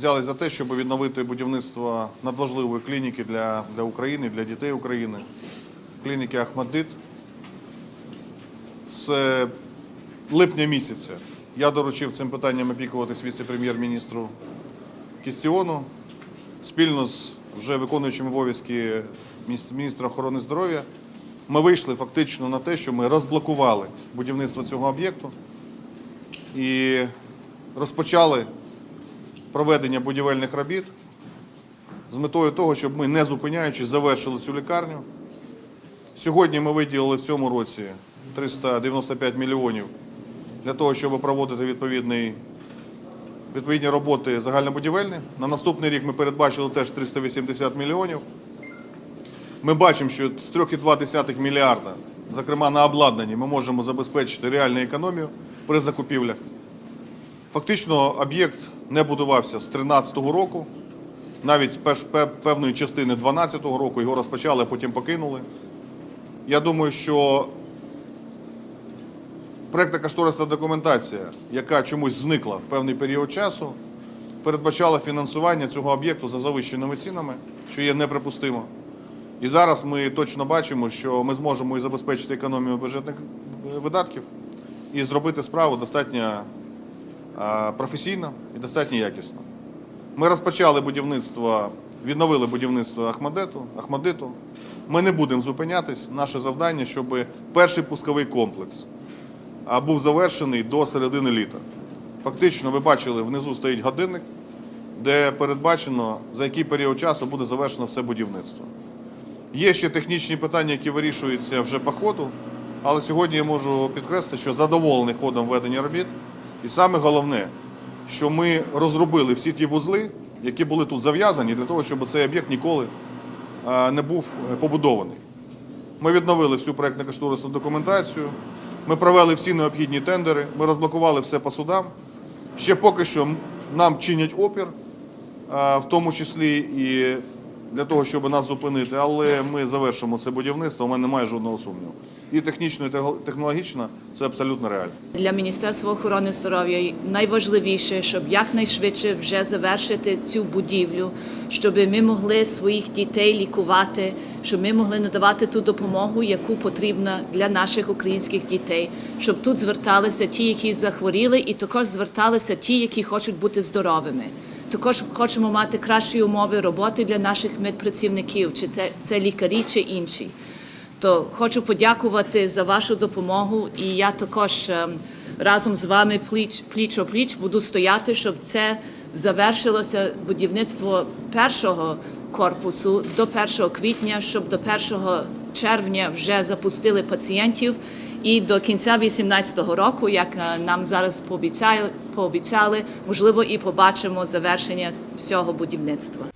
взялись за те, щоб відновити будівництво надважливої клініки для, для України, для дітей України, клініки Ахмаддит. З липня місяця я доручив цим питанням опікуватись віце-прем'єр-міністру Кістіону спільно з вже виконуючим обов'язки міністра охорони здоров'я. Ми вийшли фактично на те, що ми розблокували будівництво цього об'єкту і розпочали проведення будівельних робіт з метою того, щоб ми, не зупиняючись, завершили цю лікарню. Сьогодні ми виділили в цьому році 395 мільйонів для того, щоб проводити відповідний, відповідні роботи загальнобудівельні. На наступний рік ми передбачили теж 380 мільйонів. Ми бачимо, що з 3,2 мільярда, зокрема на обладнанні, ми можемо забезпечити реальну економію при закупівлях. Фактично, об'єкт не будувався з 2013 року, навіть з певної частини 2012 року його розпочали, а потім покинули. Я думаю, що проектна кошторисна документація, яка чомусь зникла в певний період часу, передбачала фінансування цього об'єкту за завищеними цінами, що є неприпустимо. І зараз ми точно бачимо, що ми зможемо і забезпечити економію бюджетних е, видатків і зробити справу достатньо професійно і достатньо якісно. Ми розпочали будівництво, відновили будівництво Ахмадиту, Ахмадиту. Ми не будемо зупинятись. Наше завдання, щоб перший пусковий комплекс був завершений до середини літа. Фактично, ви бачили, внизу стоїть годинник, де передбачено, за який період часу буде завершено все будівництво. Є ще технічні питання, які вирішуються вже по ходу, але сьогодні я можу підкреслити, що задоволений ходом ведення робіт. І саме головне, що ми розробили всі ті вузли, які були тут зав'язані, для того, щоб цей об'єкт ніколи не був е, побудований. Ми відновили всю проєктно-кошторисну документацію, ми провели всі необхідні тендери, ми розблокували все по судам. Ще поки що нам чинять опір, в тому числі і для того, щоб нас зупинити, але ми завершимо це будівництво, у мене немає жодного сумніву. І технічно, і технологічно це абсолютно реально. Для Міністерства охорони здоров'я найважливіше, щоб якнайшвидше вже завершити цю будівлю, щоб ми могли своїх дітей лікувати, щоб ми могли надавати ту допомогу, яку потрібна для наших українських дітей, щоб тут зверталися ті, які захворіли, і також зверталися ті, які хочуть бути здоровими. Також хочемо мати кращі умови роботи для наших медпрацівників, чи це, це лікарі, чи інші. То хочу подякувати за вашу допомогу, і я також ем, разом з вами пліч пліч о пліч буду стояти, щоб це завершилося будівництво першого корпусу до 1 квітня, щоб до 1 червня вже запустили пацієнтів. І до кінця 2018 року, як е, нам зараз пообіцяли, пообіцяли, можливо, і побачимо завершення всього будівництва.